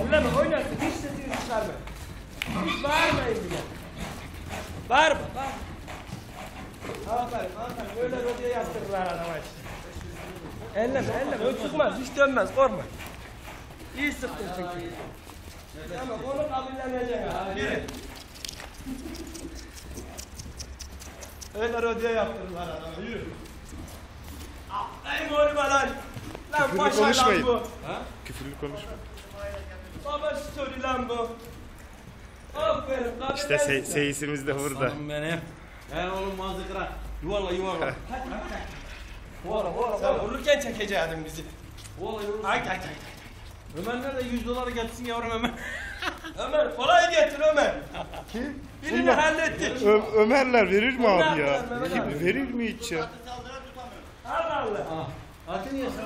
Elleme oynarsın. Hiç sesini çıkarma. Hiç bağırmayın bile. Bağırma. Bağırma. Aferin aferin. Öyle rodiye yaptırırlar adama işte. Elleme elleme. Çıkmaz. Hiç dönmez. Korkma. İyi sıktın çünkü. Ama onu kabullenecek ha. Yürü. Öyle rodiye yaptırırlar adama. Yürü. Ey morma lan. Lan Küfürlü paşa lan bu. Küfürlü konuşma. Baba story lan bu. Aferin. İşte se seyisimiz de burada. Canım benim. He oğlum mazıkra. Yuvarla yuvarla. Oğlum oğlum. Sen vururken çekeceydin bizi. Yuvarla yuvarla. Ay ay ay. Ömer nerede 100 doları getirsin yavrum Ömer. Ömer kolay getir Ömer. Kim? Birini hallettik. Ö- Ömerler verir mi abi Ömer, ya? Ömer, Kim verir mi hiç ya? Allah Allah. Atın ya sen.